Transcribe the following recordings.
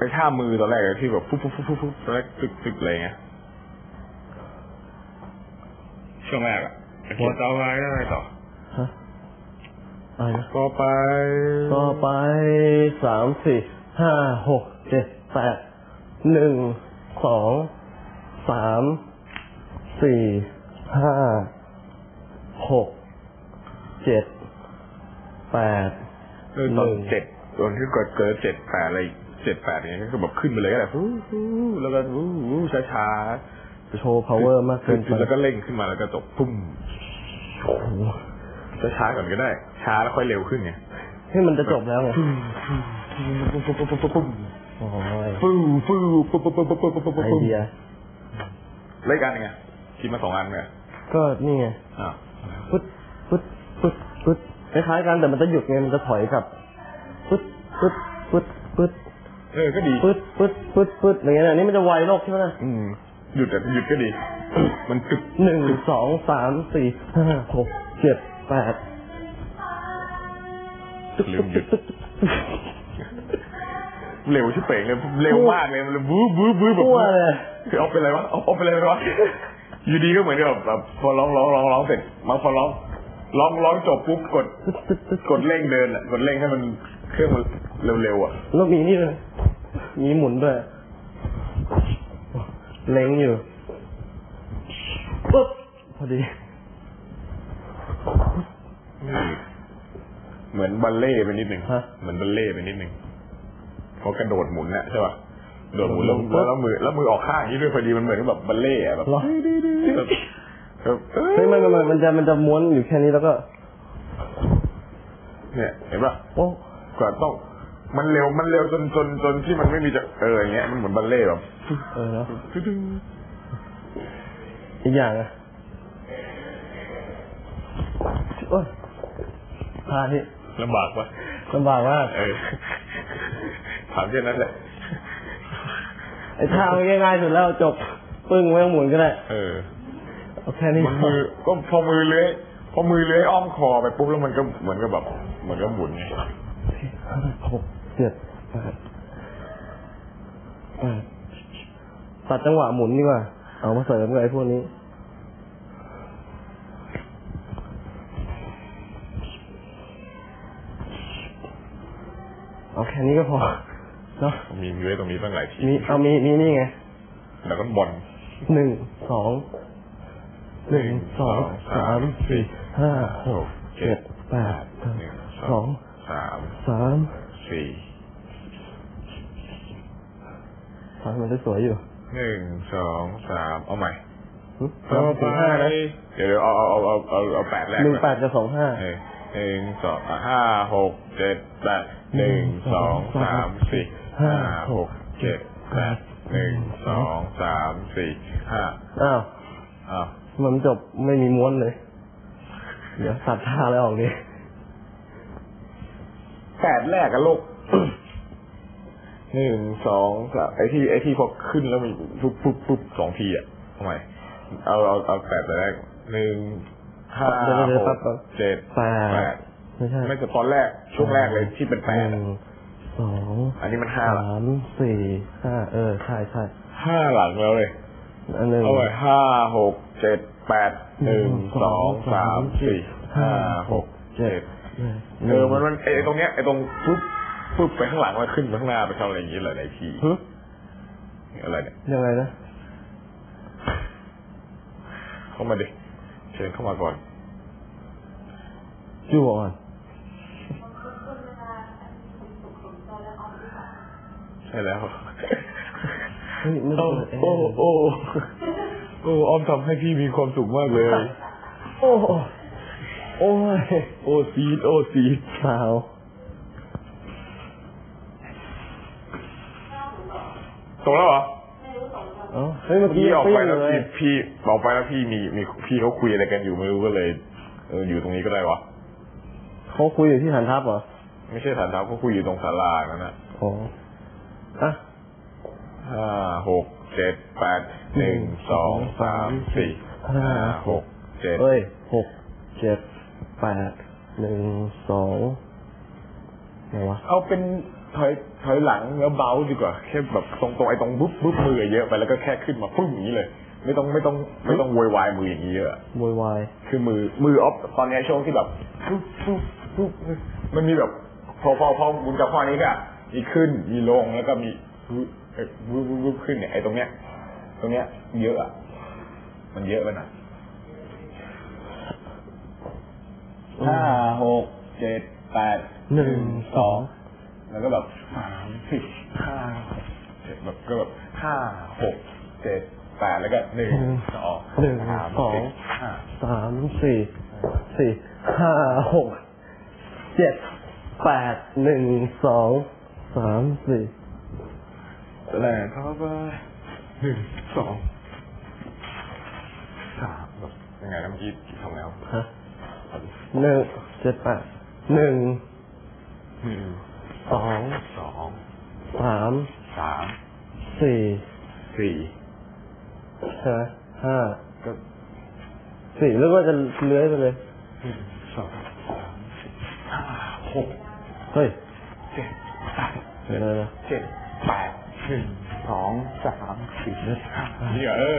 ไปท่ามือตอนแรกอะที่แบบปุ๊บปุ๊บปุ๊บปุ๊บปุ๊บตอนแรกตึกตึกอะไรเงี้ยช่วงแรกอะพอต่อไปอะไรต่อฮะอะไรนะต่อไปต่อไปสามสี่ห้าหกเจ็ดแปดหนึ่งสองสามสี่ห้าหกเจ็ดแปดเออตอนหนึ่งเจ็ดตอนที่เกิดเกิดเจ็ดแปดอะไร เจ็ดแปดอย่างเงี้ยก็คือแบบขึ้นไปเลยก็แบบฟู้ฟู้แล้วก็ฟู้ฟู้ช้าช้าโชว์ power มากเกินไปแล้วก็เร่งขึ้นมาแล้วก็จบปุ้มโอ้โหช้าช้าๆก่อนก็ได้ ช้าแล้วค่อยเร็วขึ้นไงให้มันจะจบแล้วไงปุ้มปุ้มปุ้มปุ้มปุ้มปุ้มโอ้ยฟู้ฟู้ปุ้มปุ้มปุ้มปุ้มปุ้มปุ้มปุ้มไอเดียรายการยังไงคิดมาสองอันไงก็นี่ไงอ่าปึ๊ดปึ๊ดปึ๊ดปึ๊ดคล้ายๆกันแต่มันจะหยุดไงมันจะถอยกลับปึ๊ดปึ๊ดปึ๊ดปึ๊ด เออ ก็ดี ปึ๊ดปึ๊ดปึ๊ดปึ๊ดอย่างเงี้ยอันนี้มันจะไวโลกใช่ไหมล่ะอืม หยุดแต่หยุดก็ดี มันตึกหนึ่งสองสามสี่ห้าหกเจ็ดแปดลืมหยุด เร็วชิบเป่งเลย เร็วมากเลยมันบู๊บู๊บู๊แบบทั่วเลยคือเอาไปเลยวะ เอาเอาไปเลยวะ อยู่ดีก็เหมือนกับแบบพอร้องร้องร้องร้องเสร็จมาพอร้องร้องร้องจบปุ๊บกดตึ๊ดตึ๊ดตึ๊ดกดเร่งเดินอะกดเร่งให้มันเครื่องมันเร็วๆอะแล้วมีนี่เลย มีหมุนด้วยเล็งอยู่ปุ๊บพอดี เหมือนบัลเล่ต์ไปนิดหนึ่งฮะ เหมือนบัลเล่ต์ไปนิดหนึ่งพอกระโดดหมุนน่ะใช่ป่ะโดดหมุนแล้วแล้วแล้วมือแล้วมือออกข้างอย่างนี้ด้วยพอดีมันเหมือนกับแบบบัลเล่ต์อะแบบเหรอแบบแบบเอ้ยเฮ้ยมันมันมันจะมันจะม้วนอยู่แค่นี้แล้วก็ เนี่ย เห็นป่ะโอ้กว่าต้อง มันเร็วมันเร็วจนจนจนที่มันไม่มีจะเอออย่างเงี้ยมันเหมือนบัลเล่ต์แบบเออเนาะตึ้งอีกอย่างอะโอ้ยพาที่ลำบากปะลำบากมากเออถามแค่นั้นแหละไอ้ท่ามันง่ายๆสุดแล้วจบปึ้งไม่ต้องหมุนก็ได้เออเอาแค่นี้มันมือก็พอมือเลื้อยพอมือเลื้อยอ้อมคอไปปุ๊บแล้วมันก็เหมือนกับแบบ เหมือนกับหมุนไงห้าหกเจ็ดแปดแปดตัดจังหวะหมุนดีกว่า เอามาเสริมกับไอ้พวกนี้เอาแค่นี้ก็พอเนาะมีเลื้อยตรงนี้ตั้งหลายทีมีเอามีมีนี่ไง แล้วก็บอลหนึ่งสองหนึ่งสองสามสี่ห้าหกเจ็ดแปดหนึ่งสองสามสามสี่ สามมันจะสวยอยู่หนึ่งสองสามเอาใหม่หึสามถึงห้านะเดี๋ยวเดี๋ยวเอาเอาเอาเอาเอาเอาแปดแรกหนึ่งก่อนแปดกับสองห้าเออหนึ่งสองอะห้าหกเจ็ดแปดหนึ่งสองสามสี่ห้าหกเจ็ดแปดหนึ่งสองสามสี่ห้าอ้าวอ้าวมันจบไม่มีม้วนเลย เดี๋ยวตัดท่าแล้วออกดิแปดแรกอะลูก หนึ่งสองสามไอที่ไอที่พอขึ้นแล้วมีปุ๊บปุ๊บปุ๊บสองทีอะทำไมเอาเอาเอาแปดแต่แรกหนึ่งห้าเดี๋ยวหเดี๋ยวกปั๊บปั๊บเจ็ดแปแปดดไม่ใช่ไม่แต่ตอนแรกช่วงแรกเลยที่เป็นแปดหอะนึ่งสองอันนี้มันห้าละสามสี่ห้าเออใช่ใช่ห้าหลังแล้วเลยอันหนึ่งเอาไว้ห้าหกเจ็ดแปดหนึ่งสองสามสี่ห้าหกเจ็ดเออมันมันไอตรงเนี้ยไอตรงปุ๊บ ปุ๊บไปข้างหลังแล้วขึ้นไปข้างหน้าไปทำอะไรอย่างงี้หลายๆทีหึอะไรเนี่ยยังไงนะเข้ามาดิเชิญเข้ามาก่อนจู่อ่อนใช่แล้วเฮ้ยไม่โอ้เปิดแอโอ้ร์โอ้โอ้อ้อมทำให้พี่มีความสุขมากเลย โอ้โอ้ยโอ้ซีดโอ้ซีดเปล่า ตกแล้วเหรอเอ้าเฮ้ยเมื่อกี้พี่ออกเปรี้ไปยงแล้วเลยพี่พี่ออกไปแล้วพี่มีมีพี่เขาคุยอะไรกันอยู่ไม่รู้ก็เลยเอออยู่ตรงนี้ก็ได้วะเขาคุยอยู่ที่ฐานทัพเหรอไม่ใช่ฐานทัพเขาคุยอยู่ตรงศาลานั่นนะอ๋ออะห้าหกเจ็ดแปดหนึ่งสองสามสี่ห้าหกเจ็ดเอ้ยหกเจ็ดแปดหนึ่งสองไหนวะเอาเป็น ถอยถอยหลังแล้วเบาดีกว่าแค่แบบตรงตรงไอ้ตรงบุ๊บบุ๊บมือเยอะไปแล้วก็แค่ขึ้นมาปึ้งอย่างนี้เลย ไม่ต้องไม่ต้องไม่ต้องโวยวายมืออย่างนี้เยอะโวยวายคือมือมือออฟตอนเนี้ยช่วงที่แบบปุ๊บปุ๊บปุ๊บมันมีแบบพอพอพอหมุนกับข้อนี้ก็มีขึ้นมีลงแล้วก็มีปุ๊บเอ่อปุ๊บปุ๊บปุ๊บขึ้นเนี่ยไอ้ตรงเนี้ย ตรงเนี้ย เยอะอะมันเยอะไปหน่อยห้าหกเจ็ดแปดหนึ่งสอง แล้วก็แบบสามสิบห้าเจ็ดแบบก็แบบห้าหกเจ็ดแปดแล้วก็หนึ่งสองหนึ่งสามสองสี่ห้าสามสี่สี่ห้าหกเจ็ดแปดหนึ่งสองสามสี่แล้วเขาไปหนึ่งสองสามแบบยังไงนะเมื่อกี้ทำแล้วฮะหนึ่งเจ็ดแปดหนึ่งหนึ่ง สองสองสามสามสี่สี่ใช่ไหมห้าก็สี่แล้วก็จะเลื้อยไปเลยหนึ่งสองสามสี่ห้าหกเฮ้ยเจ็ดแปดเดี๋ยวนะเจ็ดแปดหนึ่งสองสามสี่ห้านี่เหรอเออ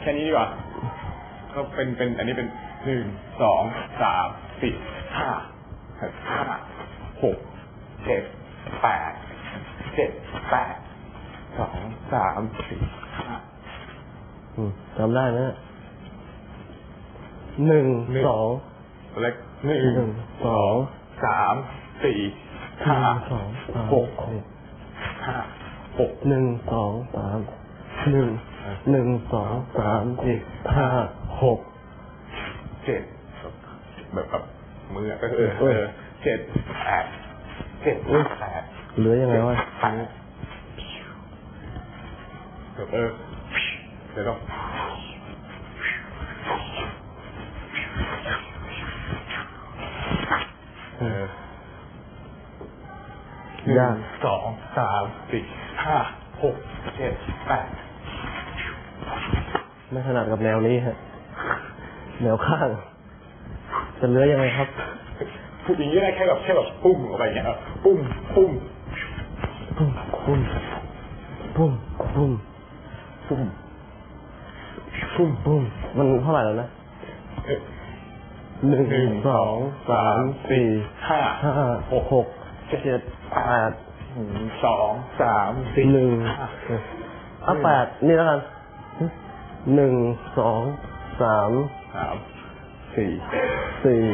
แค่นี้ดีกว่าก็เป็นเป็นอันนี้เป็นหนึ่งสองสามสี่ห้าหกห้าหกเจ็ด แปดเจ็ดแปดสองสามสี่ห้าอืมจำได้นะหนึ่งหนึ่ง สองเล็กหนึ่งหนึ่งสองสามสี่หนึ่ห้างสองสามหกสี่ห้าหก หนึ่งสองสามหนึ่งหนึ่งสองสามสี่ห้าหก เจ็ดแบบแบบมือก็เออเออเจ็ดแปด เจ็ดแปดเหลือยังไงวะแปดแบบเออเดี๋ยวต้องเออหนึ่ยากงสองสามสี่ห้าหกเจ็ดแปดไม่ถนัดกับแนวนี้ฮะ แนวข้าง จะเหลือยังไงครับ พูดอย่างนี้ได้แค่แบบแค่แบบปุ้งออกไปอย่างเงี้ยครับปุ้งปุ้งปุ้มปุ้มปุ้มปุ้มปุ้งปุ้มปุ้มมันเท่าไหร่แล้วนะเอ๊ะหนึ่งหนึ่งสองสามสี่ห้าห้าหกหกเจ็ดเจ็ดแปดหนึ่งสองสามสี่หนึ่งห้าอะแปดนี่แล้วกันหนึ่งสองสามสามสี่สี่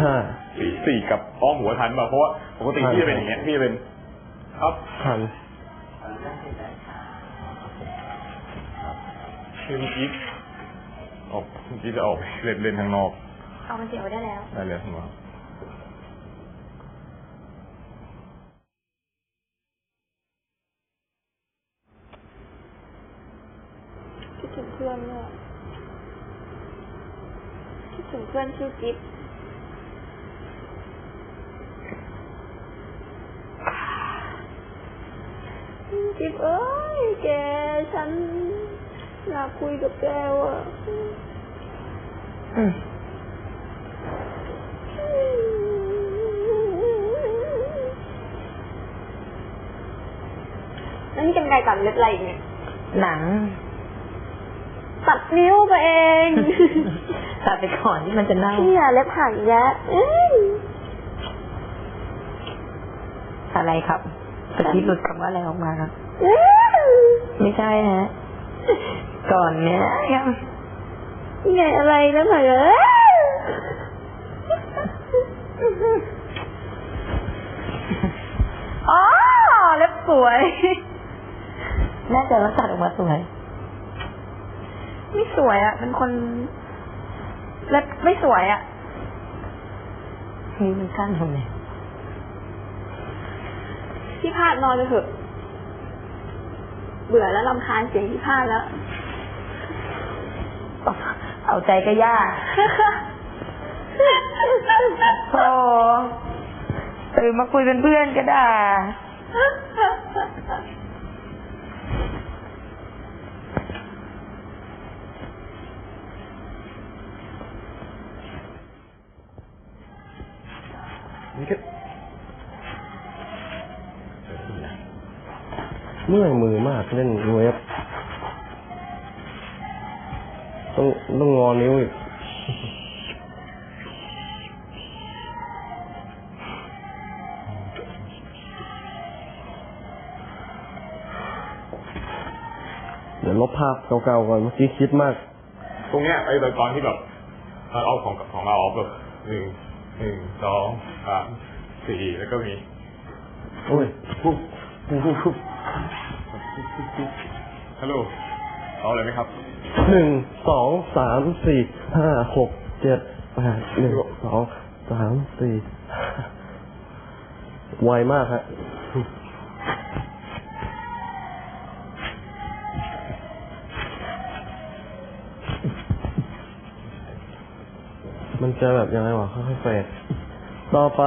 ห้า สี่สี่กับอ้อมหัวทันป่ะเพราะว่าปกติพี่จะเป็นอย่างเงี้ยพี่จะเป็นครับพันคือเมื่อกี้ออกเมื่อกี้จะออกไปเล่นเล่นข้างนอกเอามาเสียบไว้ได้แล้วได้เลยผมว่าคิดถึงเพื่อนเนี่ยคิดถึงเพื่อนชื่อจิ๊บ จิ๊บเอ้ย แก ฉันอยากคุยกับแกว่ะนั่นกันไกลตัดเล็บอะไรอีกเนี่ย หนัง ตัดนิ้วตัวเอง ตัดไปก่อนที่มันจะเน่าพี่อะเล็บห่างแยะเอ้ยอะไรครับตะกี้หลุดคำว่าอะไรออกมาครับเอ้ย ไม่ใช่ฮะ ก่อนเนี้ยครับนี่ไงอะไรเล็บห่างแยะอ๋อเล็บสวยแน่ใจว่าตัดออกมาสวย ไม่สวยอะเป็นคนเล็บไม่สวยอะนี่มันสั้นทำไมพี่พาดนอนไปเถอะ เบื่อแล้วรำคาญเสียงที่พลาดแล้ว เอาใจก็ยากโอ้ตื่นมาคุยเป็นเพื่อนก็ได้ เมื่อยมือมากเล่นเวฟต้องต้องงอนิ้วอีกเดี๋ยวลบภาพเก่าๆก่อนเมื่อกี้คิดมากตรงเนี้ยไอ้ตอนที่แบบเราเอาของของเราออฟแบบหนึ่งหนึ่งสองสามสี่แล้วก็มี โอ้ยปุ๊บปุ๊บปุ๊บปุ๊บ ฮัลโหลเอาอะไรไหมครับหนึ่งสองสามสี่ห้าหกเจ็ดแปดหนึ่งสองสามสี่ห้าไวมากฮะมันจะแบบยังไงวะค่อยๆเฟดต่อไป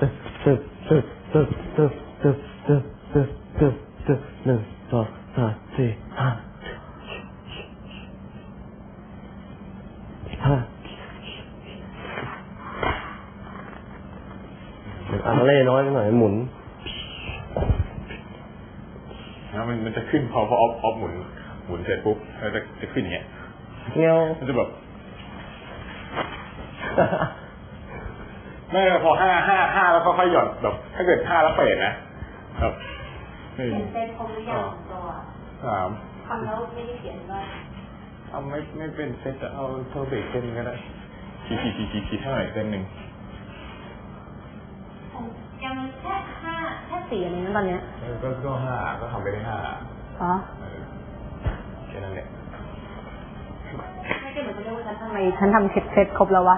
ตึกตึกตึกตึกตึกตึ กตึกตึกตึกตึกหนึ่งสองสามสี่ห้าห้าอังเล่น้อยหน่อยหมุนนะมันมันจะขึ้นพอพอออฟออฟหมุนหมุนเสร็จปุ๊บมันจะจะขึ้นอย่างเงี้ยเงี้ยวมันจะแบบไม่พอห้าห้าห้าแล้วค่อยหย่อนแบบ ถ้าเกิดห้าแล้วเฟดนะแบบ หนึ่งเซ็ตคงหรือยังตัวสามทำแล้วไม่ได้เขียนว่าเอาไม่ไม่เป็นเซตจะเอาเทอร์เบรกเส้นก็ได้ขีดขีดขีดขีดขีดเท่าไหร่เส้นหนึ่งยังมีแค่ห้าแค่สี่อันนี้นะตอนเนี้ยเออก็ก็ห้าก็ทำไปได้ห้าอ๋อเออแค่นั้นแหละไม่ใช่เหมือนเขาเรียกว่าฉันทำไมฉันทำเซ็ตเซ็ตครบแล้ววะ